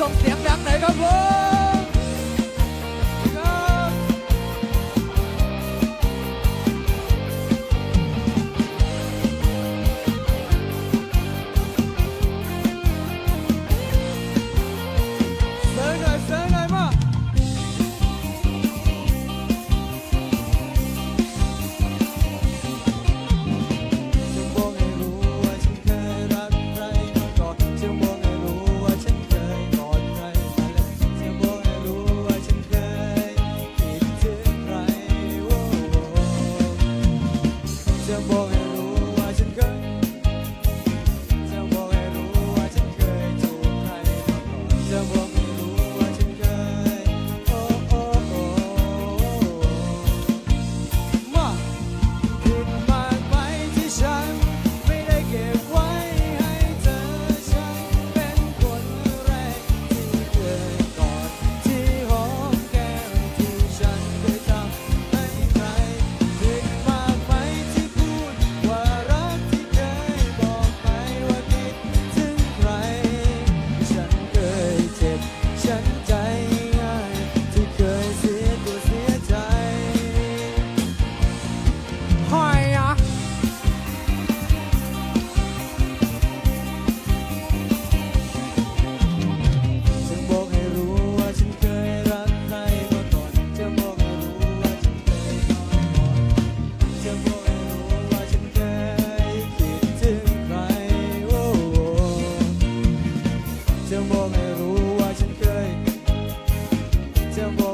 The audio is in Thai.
ส่งเสียงดังไหนครับผม boy. eu vou